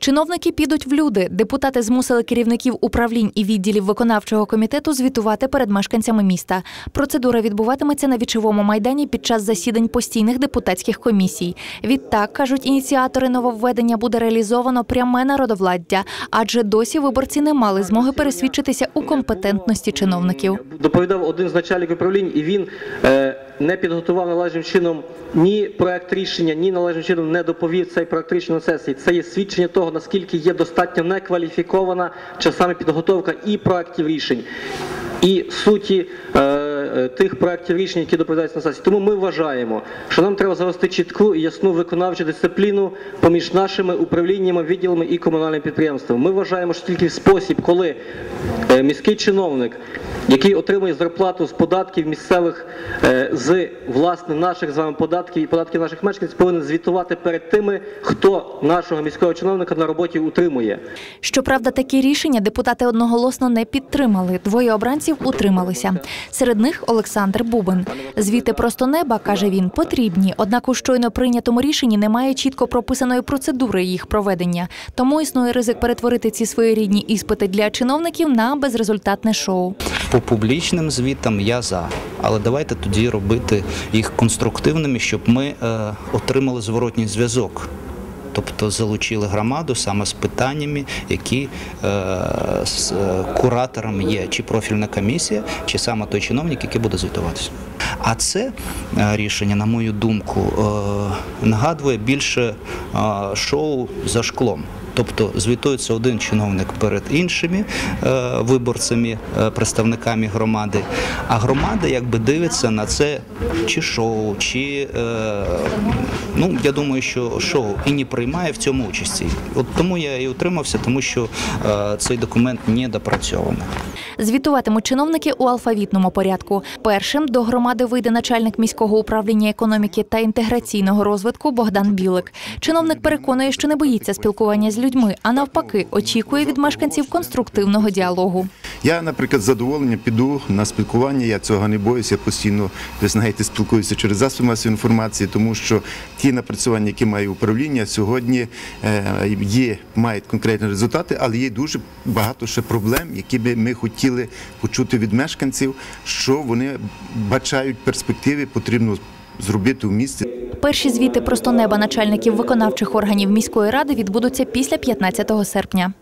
Чиновники підуть в люди. Депутати змусили керівників управлінь і відділів виконавчого комітету звітувати перед мешканцями міста. Процедура відбуватиметься на вічовому майдані під час засідань постійних депутатських комісій. Відтак кажуть ініціатори нововведення буде реалізовано пряме народовладдя, адже досі виборці не мали змоги пересвідчитися у компетентності чиновників. Доповідав один з начальників управлінь, і він е, не підготував належним чином ні проект рішення, ні належним чином не доповів цей проект рішення на сесії. Це є свідчення того, наскільки є достатньо некваліфікована часами підготовка і проектів рішень, і суті е, тих проектів рішень, які доповідаються на сесії. Тому ми вважаємо, що нам треба завести чітку і ясну виконавчу дисципліну поміж нашими управліннями, відділами і комунальними підприємствами. Ми вважаємо, що тільки спосіб, коли е, міський чиновник, який отримує зарплату з податків місцевих е, з власне наших з вами податків і податків наших мешканців, повинен звітувати перед тими, хто нашого міського чиновника на роботі утримує. Щоправда, такі рішення депутати одноголосно не підтримали. Двоє обранців утрималися. Серед них Олександр Бубин. Звіти просто неба, каже він, потрібні. Однак у щойно прийнятому рішенні немає чітко прописаної процедури їх проведення. Тому існує ризик перетворити ці своєрідні іспити для чиновників на безрезультатне шоу. По публічним звітам я за, але давайте тоді робити їх конструктивними, щоб ми е, отримали зворотній зв'язок. Тобто залучили громаду саме з питаннями, які е, з е, куратором є, чи профільна комісія, чи саме той чиновник, який буде звітуватися. А це рішення, на мою думку, е, нагадує більше е, шоу за шклом. Тобто звітується один чиновник перед іншими е, виборцями, е, представниками громади, а громада якби дивиться на це чи шоу, чи е, ну я думаю, що шоу і не приймає в цьому участі. От тому я і утримався, тому що е, цей документ не допрацьований. Звітуватимуть чиновники у алфавітному порядку. Першим до громади вийде начальник міського управління економіки та інтеграційного розвитку Богдан Білик. Чиновник переконує, що не боїться спілкування з людьми, а навпаки, очікує від мешканців конструктивного діалогу. Я, наприклад, з задоволенням піду на спілкування. Я цього не боюся. Я постійно ви знаєте, спілкуюся через засоби масової інформації, тому що ті напрацювання, які має управління, сьогодні е, є, мають конкретні результати, але є дуже багато ще проблем, які би ми хотіли почути від мешканців, що вони бачають перспективи, потрібно зробити в місті. Перші звіти просто неба начальників виконавчих органів міської ради відбудуться після 15 серпня.